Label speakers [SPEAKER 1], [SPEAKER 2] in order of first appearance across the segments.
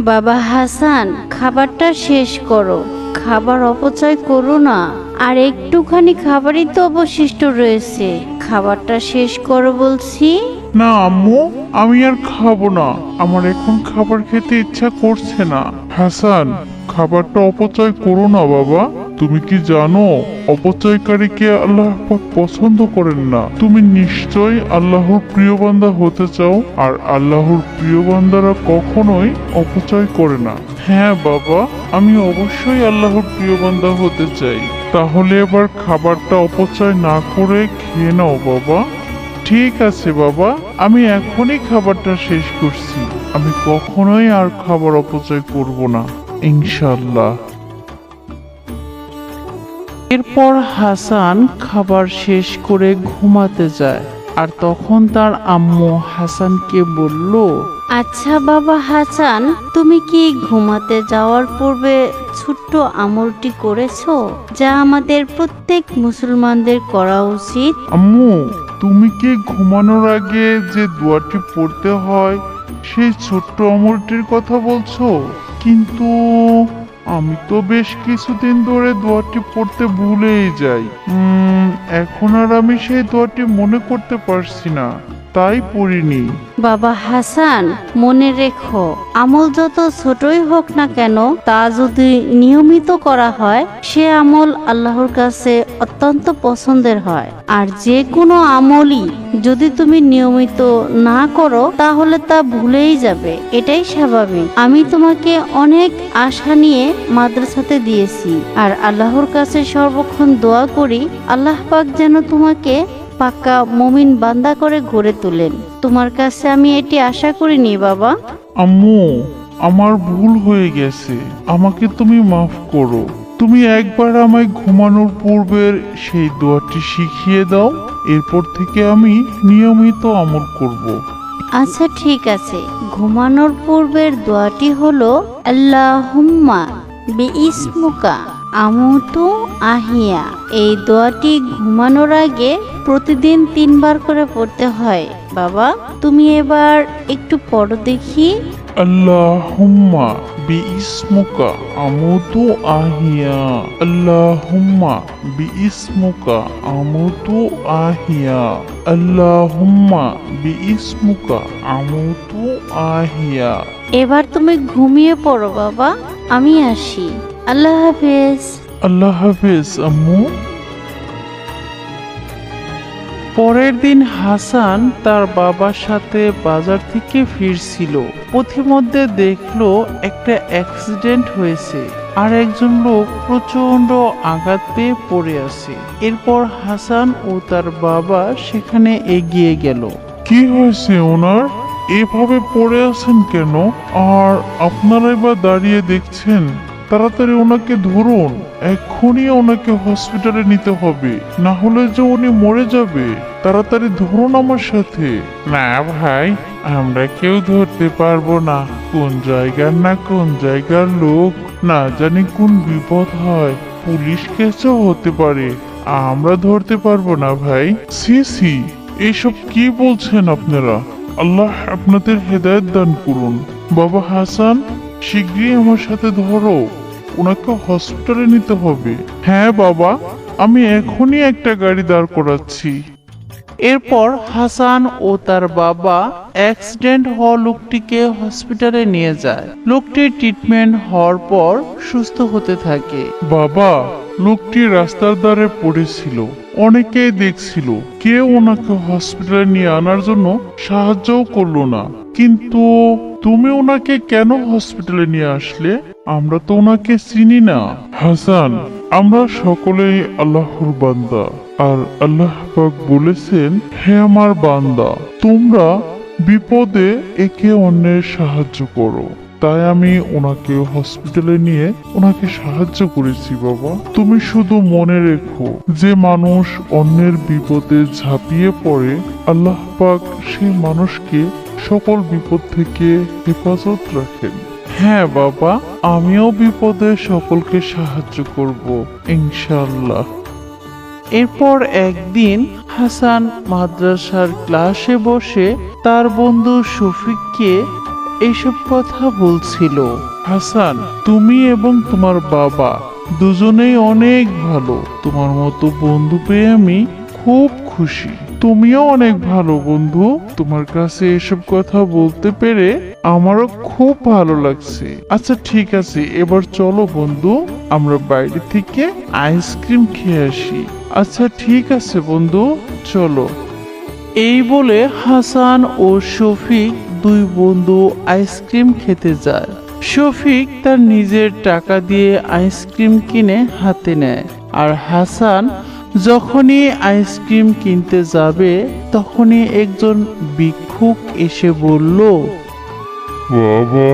[SPEAKER 1] বাবা হাসান, খাবারটা শেষ করো। খাবার অপচয় করো না। আর একটুখানি খাবারই তো অবশিষ্ট রয়েছে। খাবারটা শেষ করো বলছি।
[SPEAKER 2] না, আম্মু, আমি আর খাব না। আমার এখন খাবার খেতে ইচ্ছা করছে না। হাসান, খাবারটা অপচয় করো না, বাবা। তুমি কি জানো, অপচয়কারীকে আল্লাহ পছন্দ করেন না। তুমি নিশ্চয়ই আল্লাহর প্রিয় বান্দা হতে চাও, আর আল্লাহর প্রিয় বান্দারা কখনোই অপচয় করে না। হ্যাঁ বাবা, আমি অবশ্যই আল্লাহর প্রিয় বান্দা হতে চাই। তাহলে এবার খাবারটা অপচয় না করে খেয়ে নাও, বাবা। ঠিক আছে বাবা। আমি এখনই খাবারটা শেষ করছি। আমি কখনোই আর খাবার অপচয় করব না ইনশাল্লাহ
[SPEAKER 3] এরপর হাসান খাবার শেষ করে ঘুমাতে যায়। আর তখন তার আম্মু হাসানকে বলল
[SPEAKER 1] আচ্ছা বাবা হাসান তুমি কি ঘুমাতে যাওয়ার পূর্বে ছোট্ট আমলটি করেছ? যা আমাদের প্রত্যেক মুসলমানদের করা উচিত?
[SPEAKER 2] আম্মু তুমি কি ঘুমানোর আগে যে দোয়াটি পড়তে হয়, সেই ছোট্ট অমরটির কথা বলছো? কিন্তু আমি তো বেশ কিছুদিন ধরে দোয়াটি পড়তে ভুলেই যাই। এখন আর আমি সেই দোয়াটি মনে করতে পারছি না। তাই পড়িনি।
[SPEAKER 1] বাবা হাসান, মনে রেখো, আমল যত ছোটই হোক না কেন, তা যদি নিয়মিত করা হয়, সে আমল আল্লাহর কাছে অত্যন্ত পছন্দের হয়। আর যে কোনো আমলই যদি তুমি নিয়মিত না করো, তাহলে তা ভুলেই যাবে। এটাই স্বাভাবিক। আমি তোমাকে অনেক আশা নিয়ে মাদ্রাসাতে দিয়েছি। আর আল্লাহর কাছে সর্বক্ষণ দোয়া করি, আল্লাহ পাক যেন তোমাকে পাক্কা মমিন বান্দা করে গড়ে তোলেন। তোমার কাছে আমি এটি আশা করিনি বাবা।
[SPEAKER 2] আম্মু আমার ভুল হয়ে গেছে। আমাকে তুমি মাফ করো। তুমি একবার আমায় ঘুমানোর পূর্বের সেই দোয়াটি শিখিয়ে দাও। এরপর থেকে আমি নিয়মিত আমল করব।
[SPEAKER 1] আচ্ছা ঠিক আছে। ঘুমানোর পূর্বের দোয়াটি হলো আল্লাহুম্মা বিইসমুকা আমুতু আহিয়া। এই দোয়াটি ঘুমানোর আগে প্রতিদিন তিনবার করে পড়তে হয়। বাবা তুমি এবার একটু পড়ো দেখি।
[SPEAKER 2] আল্লাহুম্মা বিইসমুকা আমুতু আহিয়া। আল্লাহুম্মা বিইসমুকা আমুতু আহিয়া। আল্লাহুম্মা বিইসমুকা আমুতু আহিয়া।
[SPEAKER 1] এবার তুমি ঘুমিয়ে পড়ো বাবা আমি আসি। আল্লাহ হাফেজ।
[SPEAKER 2] আল্লাহ হাফেজ আম্মু।
[SPEAKER 3] পরের দিন হাসান তার বাবার সাথে বাজার থেকে ফিরছিল। পথিমধ্যে দেখল একটা অ্যাক্সিডেন্ট হয়েছে আর একজন লোক প্রচণ্ড আঘাত পেয়ে পড়ে আছে। এরপর হাসান ও তার বাবা সেখানে এগিয়ে গেল।
[SPEAKER 2] কি হয়েছে ওনার? এভাবে পড়ে আছেন কেন? আর আপনারা এবার দাঁড়িয়ে দেখছেন? তাড়াতাড়ি ওনাকে ধরুন। এক্ষুনি ওনাকে হসপিটালে নিতে হবে। না হলে যে উনি মরে যাবে। তাড়াতাড়ি ধরুন আমার সাথে। না ভাই আমরা কেউ ধরতে পারব না। কোন জায়গার না কোন জায়গার লোক। না জানি কোন বিপদ হয়। পুলিশ কেসও হতে পারে। আমরা ধরতে পারব না ভাই। সি সি এইসব কি বলছেন আপনারা? আল্লাহ আপনাদের হেদায়েত দান করুন। বাবা হাসান শীঘ্রই আমার সাথে ধরো। ওনাকে হসপিটালে নিতে হবে। হ্যাঁ বাবা, আমি এখনই একটা গাড়ি দাঁড় করাচ্ছি।
[SPEAKER 3] এরপর হাসান ও তার বাবা অ্যাক্সিডেন্ট হওয়া লোকটিকে হসপিটালে নিয়ে যায়। লোকটির ট্রিটমেন্ট হওয়ার পর সুস্থ হতে থাকে।
[SPEAKER 2] বাবা, লোকটি রাস্তার ধারে পড়েছিল। অনেকেই দেখছিল, কেউ ওনাকে হসপিটালে নিয়ে আনার জন্য সাহায্যও করল না। কিন্তু তুমি ওনাকে কেন হসপিটালে নিয়ে আসলে? আমরা তো ওনাকে চিনি না। হাসান, আমরা সকলেই আল্লাহর বান্দা। আর আল্লাহ বলেছেন, হে আমার বান্দা, তোমরা বিপদে একে অন্যের সাহায্য করো। তাই আমি ওনাকে হসপিটালে নিয়ে ওনাকে সাহায্য করেছি, বাবা। তুমি শুধু মনে রেখো, যে মানুষ অন্যের বিপদে ঝাঁপিয়ে পড়ে, আল্লাহ পাক সেই মানুষকে সকল বিপদ থেকে হেফাজত রাখেন। হ্যাঁ বাবা, আমিও বিপদে সকলকে সাহায্য করব ইনশাল্লাহ
[SPEAKER 3] এরপর একদিন হাসান মাদ্রাসার ক্লাসে বসে তার বন্ধু শফিককে
[SPEAKER 2] এইসব কথা বলছিল। হাসান, তুমি এবং তোমার বাবা দুজনেই অনেক ভালো। তোমার মতো বন্ধু পেয়ে আমি খুব খুশি। তুমিও অনেক ভালো বন্ধু। তোমার কাছে এসব কথা বলতে পেরে আমারও খুব ভালো লাগছে। আচ্ছা ঠিক আছে, এবার চলো বন্ধু, আমরা বাইরে থেকে আইসক্রিম খেয়ে আসি। আচ্ছা ঠিক আছে বন্ধু, চলো। এই বলে হাসান ও শফিক দুই বন্ধু আইসক্রিম খেতে যায়। শফিক তার নিজের টাকা দিয়ে আইসক্রিম কিনে হাতে নেয়, আর হাসান যখনই আইসক্রিম কিনতে যাবে তখনই একজন ভিক্ষুক এসে বলল
[SPEAKER 4] বাবা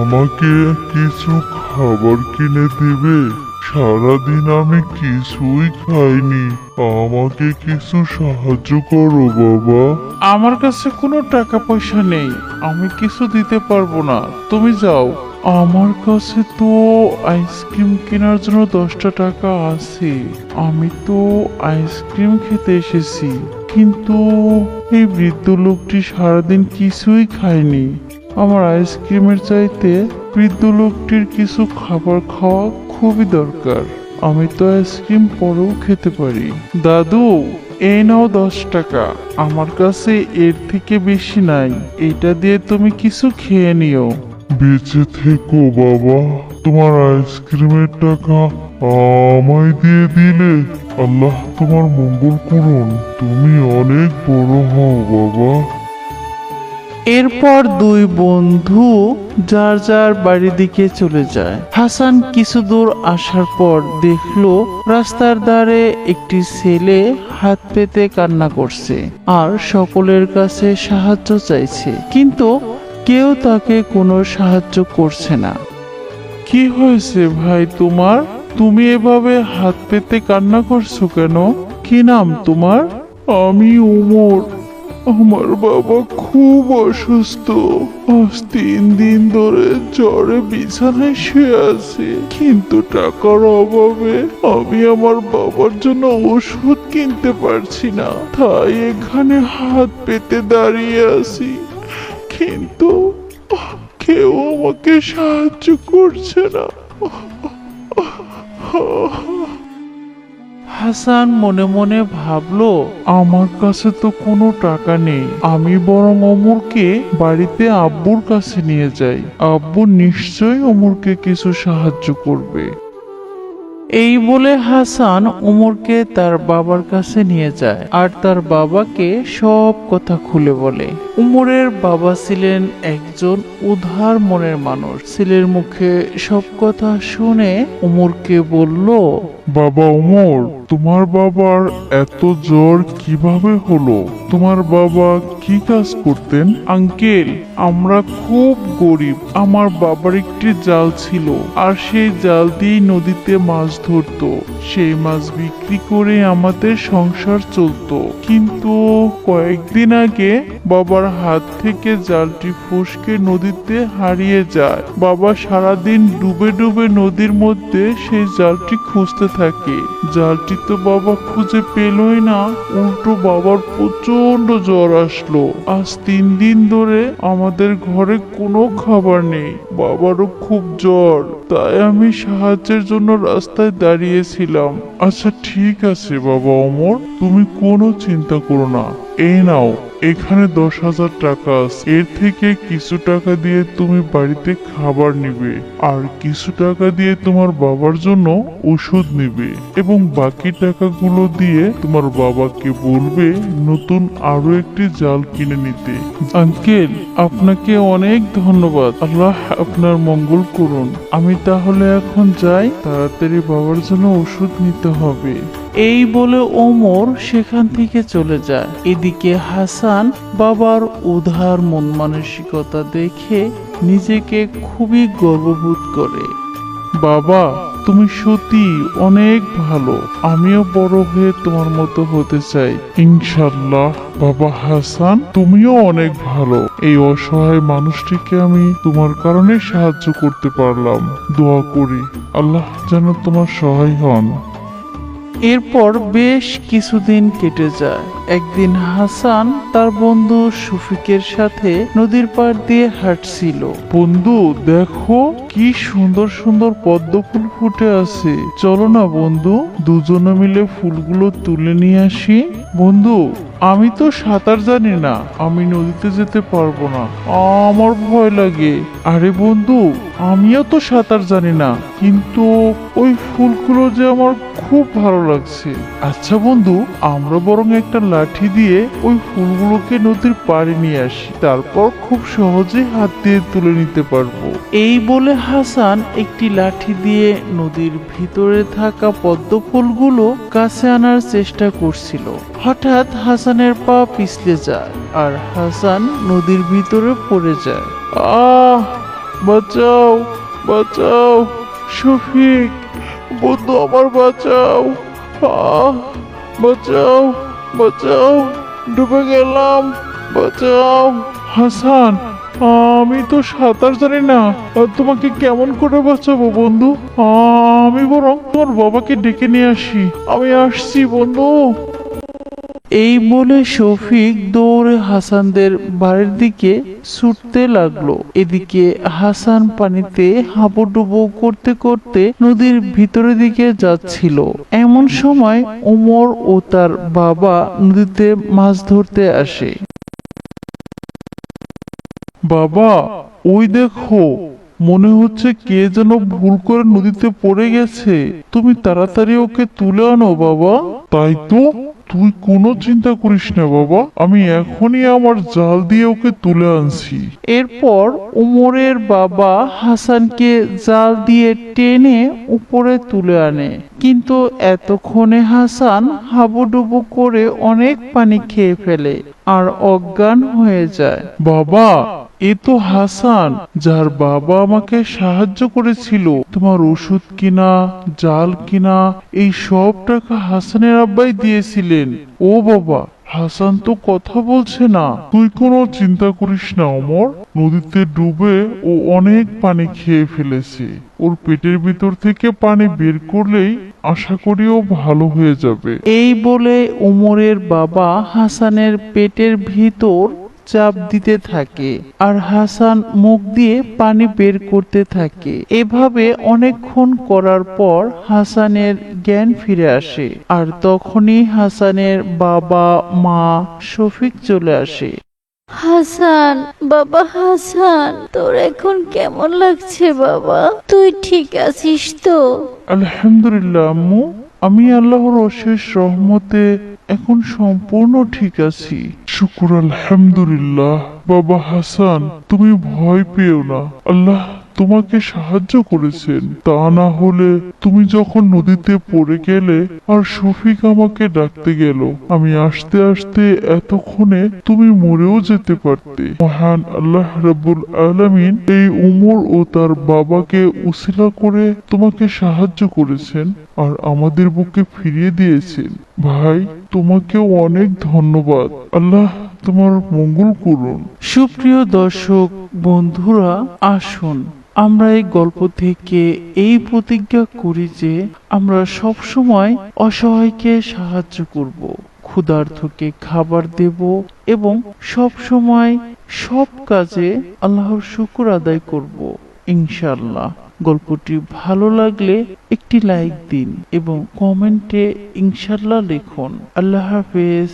[SPEAKER 4] আমাকে কিছু খাবার কিনে দেবে। সারাদিন আমি কিছুই খাইনি। আমাকে কিছু সাহায্য করো বাবা।
[SPEAKER 2] আমার কাছে কোনো টাকা পয়সা নেই। আমি কিছু দিতে পারব না। তুমি যাও। আমার কাছে তো আইসক্রিম কেনার জন্য দশটা টাকা আছে। আমি তো আইসক্রিম খেতে এসেছি। কিন্তু এই বৃদ্ধ লোকটি সারাদিন কিছুই খায়নি। আমার আইসক্রিমের চাইতে বৃদ্ধ লোকটির কিছু খাবার খাওয়া খুবই দরকার। আমি তো আইসক্রিম পরেও খেতে পারি। দাদু, এই নাও দশ টাকা। আমার কাছে এর থেকে বেশি নাই। এটা দিয়ে তুমি কিছু খেয়ে নিও।
[SPEAKER 4] বেঁচে থেকো, বাবা। তোমার আইসক্রিমের টাকা আমায় দিয়ে দিলে। আল্লাহ তোমার মঙ্গল করুন। তুমি অনেক বড় হও, বাবা।
[SPEAKER 2] এরপর দুই বন্ধু যার যার বাড়ির দিকে চলে যায়। হাসান কিছু দূর আসার পর দেখল, রাস্তার ধারে একটি ছেলে হাত পেতে কান্না করছে আর সকলের কাছে সাহায্য চাইছে। কিন্তু কেউ তাকে কোনো সাহায্য করছে না। কি হয়েছে ভাই তোমার? তুমি এভাবে হাত পেতে কান্না করছ কেন? কি নাম তোমার?
[SPEAKER 4] আমি উমর। আমার বাবা খুব অসুস্থ। আজ তিন দিন ধরে জ্বরে বিছানায় শুয়ে আছে। কিন্তু টাকার অভাবে আমি আমার বাবার জন্য ওষুধ কিনতে পারছি না। তাই এখানে হাত পেতে দাঁড়িয়ে আছি। কিন্তু কেউ আমাকে সাহায্য করছে না।
[SPEAKER 2] হাসান মনে মনে ভাবলো, আমার কাছে তো কোনো টাকা নেই। আমি বরং অমরকে বাড়িতে আব্বুর কাছে নিয়ে যাই। আব্বু নিশ্চয়ই অমরকে কিছু সাহায্য করবে। এই বলে হাসান উমরকে তার বাবার কাছে নিয়ে যায় আর তার বাবাকে সব কথা খুলে বলে। উমরের বাবা ছিলেন একজন উদার মনের মানুষ। ছেলের মুখে সব কথা শুনে উমরকে বলল,
[SPEAKER 4] বাবা উমর, তোমার বাবার এত জ্বর কীভাবে হলো? তোমার বাবা কি কাজ করতেন?
[SPEAKER 2] আঙ্কেল, আমরা খুব গরিব। আমার বাবার একটি জাল ছিল, আর সেই জাল দিয়ে নদীতে মাছ ধরতো, সেই মাছ বিক্রি করে আমাদের সংসার চলতো। কিন্তু কয়েকদিন আগে বাবার হাত থেকে জালটি ফসকে নদীতে হারিয়ে যায়। বাবা সারাদিন ডুবে ডুবে নদীর মধ্যে সেই জালটি খুঁজতে থাকে। জালটি তো বাবা খুঁজে পেলই না, উল্টো বাবার প্রচণ্ড জ্বর আসলো। আজ তিন দিন ধরে আমাদের ঘরে কোনো খাবার নেই। বাবারও খুব জ্বর, তাই আমি সাহায্যের জন্য রাস্তায় দাঁড়িয়েছিলাম।
[SPEAKER 4] আচ্ছা ঠিক আছে বাবা অমর তুমি কোনো চিন্তা করো না। এই নাও। এখানে দশ হাজার টাকা আছে। এর থেকে কিছু টাকা দিয়ে তুমি বাড়িতে খাবার নিবে। আর কিছু টাকা দিয়ে তোমার বাবার জন্য ওষুধ নিবে। এবং বাকি টাকাগুলো দিয়ে তোমার বাবাকে বলবে নতুন আরও একটি জাল কিনে নিতে।
[SPEAKER 2] আঙ্কেল, আপনাকে অনেক ধন্যবাদ। আল্লাহ আপনার মঙ্গল করুন। আমি তাহলে এখন যাই। তাড়াতাড়ি বাবার জন্য ওষুধ নিতে হবে। এই বলে ওমর সেখান থেকে চলে যায়। এদিকে হাসান বাবার উদার মন মানসিকতা দেখে নিজেকে খুবই গর্ববোধ করে। বাবা, তুমি সত্যি অনেক ভালো। আমিও বড় হয়ে তোমার মতো হতে চাই।
[SPEAKER 4] ইনশাল্লাহ বাবা হাসান, তুমিও অনেক ভালো। এই অসহায় মানুষটিকে আমি তোমার কারণে সাহায্য করতে পারলাম। দোয়া করি। আল্লাহ যেন তোমার সহায় হন।
[SPEAKER 3] এরপর বেশ কিছুদিন কেটে যায়। একদিন হাসান তার বন্ধু সুফিকের সাথে নদীর পাড় দিয়ে হাঁটছিল।
[SPEAKER 2] বন্ধু, দেখো কি সুন্দর সুন্দর পদ্ম ফুল ফুটে আছে। চলো না বন্ধু, দুজনে মিলে ফুলগুলো তুলে নিয়ে আসি। বন্ধু আমি তো সাঁতার জানি না, আমি নদীতে যেতে পারব না। আমার ভয় লাগে। আরে বন্ধু, আমিও তো সাঁতার জানি না, কিন্তু ওই ফুলগুলো যে আমার খুব ভালো লাগছে। আচ্ছা বন্ধু, আমরা বরং একটা লাঠি দিয়ে ওই ফুলগুলোকে নদীর পাড়ে নিয়ে আসি। তারপর খুব সহজে হাত দিয়ে তুলে নিতে পারব।
[SPEAKER 3] এই বলে হাসান একটি লাঠি দিয়ে নদীর ভিতরে থাকা পদ্ম ফুলগুলো কাছে আনার চেষ্টা করছিল। হঠাৎ হাসানের পা পিছলে যায় আর হাসান নদীর ভিতরে পড়ে যায়।
[SPEAKER 2] আহ, বাঁচাও বাঁচাও, শফিক, বন্ধু আমার বাঁচাও। আহ, বাঁচাও বাঁচাও, ডুবে গেলাম, বাঁচাও। হাসান, আমি তো সাঁতার জানি না তোমাকে কেমন করে বাঁচাবো বন্ধু? আমি বরং তোমার বাবাকে ডেকে নিয়ে আসি। আমি আসছি বন্ধু।
[SPEAKER 3] এই বলে শফিক দৌড়ে হাসানদের বাড়ির দিকে ছুটতে লাগল। এদিকে হাসান পানিতে হাবুডুবু করতে করতে নদীর ভিতরের দিকে যাচ্ছিল। এমন সময় ওমর ও তার বাবা নদীতে মাছ ধরতে আসে।
[SPEAKER 2] বাবা, ওই দেখো, মনে হচ্ছে কে যেন ভুল করে নদীতে পড়ে গেছে। তুমি তাড়াতাড়ি ওকে তুলে আনো, বাবা। তাই তো? তুই কোনো চিন্তা করিস না বাবা। আমি এখনই আমার জাল দিয়ে ওকে তুলে আনছি।
[SPEAKER 3] এরপর উমরের বাবা হাসানকে জাল দিয়ে টেনে উপরে তুলে আনে। কিন্তু এতক্ষণে হাসান হাবুডুবু করে অনেক পানি খেয়ে ফেলে আর অজ্ঞান হয়ে যায়।
[SPEAKER 2] বাবা এ তো হাসান যার বাবা আমাকে সাহায্য করেছিল। তোমার ওষুধ কিনা জাল কিনা এই সব টাকা হাসানের আব্বাই দিয়েছিলেন। ও বাবা, হাসান তো কথা বলছে না। তুই কোনো চিন্তা করিস না অমর নদীতে ডুবে ও অনেক পানি খেয়ে ফেলেছে। ওর পেটের ভিতর থেকে পানি বের করলেই আশা করি ও ভালো হয়ে যাবে।
[SPEAKER 3] এই বলে ওমরের বাবা হাসানের পেটের ভিতর চাপ দিতে থাকে আর হাসান মুখ দিয়ে পানি বের করতে থাকে। এভাবে অনেকক্ষণ করার পর হাসানের জ্ঞান ফিরে আসে আর তখনই হাসানের বাবা মা শফিক চলে আসে।
[SPEAKER 1] হাসান বাবা হাসান তোর এখন কেমন লাগছে বাবা? তুই ঠিক আছিস তো?
[SPEAKER 2] আলহামদুলিল্লাহ আম্মু আমি আল্লাহর অশেষ রহমতে এখন সম্পূর্ণ ঠিক আছি। শুকুর আলহামদুলিল্লাহ। বাবা হাসান তুমি ভয় পেও না। আল্লাহ তোমাকে সাহায্য করেছেন। তা না হলে তুমি যখন নদীতে পড়ে গেলে আর শফিক আমাকে ডাকতে গেল, আমি আসতে আসতে এতক্ষণে তুমি মরেও যেতে পারতে। মহান আল্লাহ রাব্বুল আলামিন এই উমর ও তার বাবাকে উসিলা করে তোমাকে সাহায্য করেছেন আর আমাদের বুকে ফিরিয়ে দিয়েছেন। ভাই, তোমাকেও অনেক ধন্যবাদ। আল্লাহ তোমার মঙ্গল করুন।
[SPEAKER 3] সুপ্রিয় দর্শক, বন্ধুরা, আসুন। আমরা এই গল্প থেকে এই প্রতিজ্ঞা করি যে আমরা সব সময় অসহায়কে সাহায্য করব ক্ষুধার্থকে খাবার দেব এবং সব সময় সব কাজে আল্লাহর শুকুর আদায় করব। ইনশাল্লাহ গল্পটি ভালো লাগলে একটি লাইক দিন এবং কমেন্টে ইনশাল্লাহ লিখুন। আল্লাহ হাফেজ।